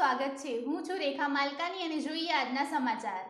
સ્વાગત છે. હું છું રેખા માલકાની અને જોઈએ આજના સમાચાર.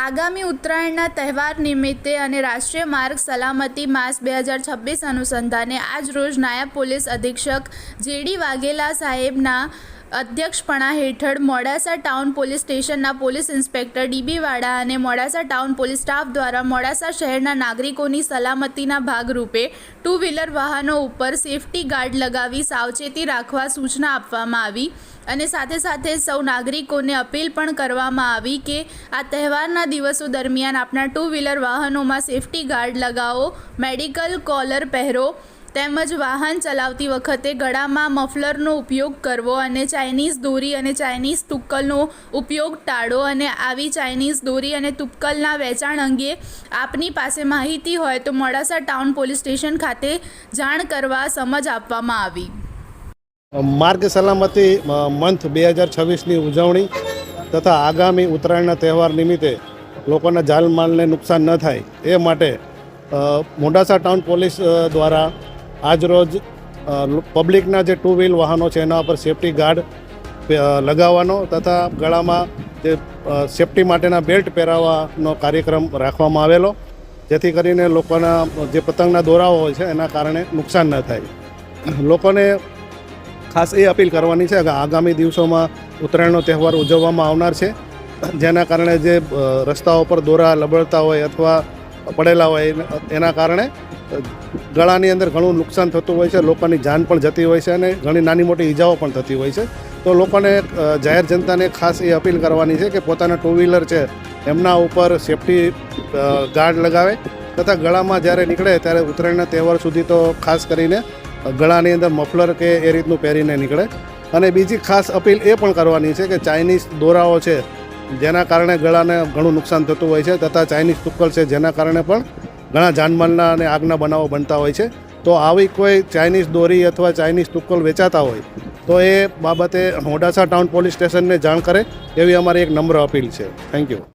આગામી ઉત્તરાયણના તહેવાર નિમિત્તે અને રાષ્ટ્રીય માર્ગ સલામતી માસ બે હજાર છવ્વીસ અનુસંધાને આજ રોજ નાયબ પોલીસ અધિક્ષક જેડી વાઘેલા સાહેબના અધ્યક્ષપણા હેઠળ મોડાસા ટાઉન પોલીસ સ્ટેશનના પોલીસ ઇન્સ્પેક્ટર ડીબી વાડા અને મોડાસા ટાઉન પોલીસ સ્ટાફ દ્વારા મોડાસા શહેરના નાગરિકોની સલામતીના ભાગરૂપે ટુ વ્હીલર વાહનો ઉપર સેફટી ગાર્ડ લગાવી સાવચેતી રાખવા સૂચના આપવામાં આવી અને સાથે સાથે સૌ નાગરિકોને અપીલ પણ કરવામાં આવી કે આ તહેવારના દિવસો દરમિયાન આપણા ટુ વ્હીલર વાહનોમાં સેફટી ગાર્ડ લગાવો, મેડિકલ કોલર પહેરો તેમજ વાહન ચલાવતી વખતે ગળામાં મફલરનો ઉપયોગ કરવો અને ચાઇનીઝ દોરી અને ચાઇનીઝ તુક્કલનો ઉપયોગ ટાળો અને આવી ચાઇનીઝ દોરી અને તુક્કલના વેચાણ અંગે આપની પાસે માહિતી હોય તો મોડાસા ટાઉન પોલીસ સ્ટેશન ખાતે જાણ કરવા સમજ આપવામાં આવી. માર્ગ સલામતી મંથ બે હજાર છવ્વીસની ઉજવણી તથા આગામી ઉત્તરાયણના તહેવાર નિમિત્તે લોકોના જાનમાલને નુકસાન ન થાય એ માટે મોડાસા ટાઉન પોલીસ દ્વારા આજરોજ પબ્લિકના જે ટુ વ્હીલ વાહનો છે, એના પર સેફટી ગાર્ડ લગાવવાનો તથા ગળામાં જે સેફટી માટેના બેલ્ટ પહેરાવવાનો કાર્યક્રમ રાખવામાં આવેલો, જેથી કરીને લોકોના જે પતંગના દોરાઓ હોય છે, એના કારણે નુકસાન ન થાય. લોકોને ખાસ એ અપીલ કરવાની છે કે આગામી દિવસોમાં ઉત્તરાયણનો તહેવાર ઉજવવામાં આવનાર છે, જેના કારણે જે રસ્તાઓ પર દોરા લબડતા હોય અથવા પડેલા હોય, એના કારણે ગળાની અંદર ઘણું નુકસાન થતું હોય છે, લોકોની જાન પણ જતી હોય છે અને ઘણી નાની મોટી ઈજાઓ પણ થતી હોય છે. તો લોકોને જાહેર જનતાને ખાસ એ અપીલ કરવાની છે કે પોતાના ટુ વ્હીલર છે, એમના ઉપર સેફટી ગાર્ડ લગાવે તથા ગળામાં જ્યારે નીકળે ત્યારે ઉત્તરાયણના તહેવાર સુધી તો ખાસ કરીને ગળાની અંદર મફલર કે એ રીતનું પહેરીને નીકળે. અને બીજી ખાસ અપીલ એ પણ કરવાની છે કે ચાઇનીઝ દોરાઓ છે, જેના કારણે ગળાને ઘણું નુકસાન થતું હોય છે તથા ચાઇનીઝ તુક્કલ છે જેના કારણે પણ ઘણા જાનમાલના અને આગના બનાવો બનતા હોય છે. તો આવી કોઈ ચાઇનીઝ દોરી અથવા ચાઇનીઝ તુક્કલ વેચાતા હોય, તો એ બાબતે મોડાસા ટાઉન પોલીસ સ્ટેશનને જાણ કરે એવી અમારી એક નમ્ર અપીલ છે. Thank you.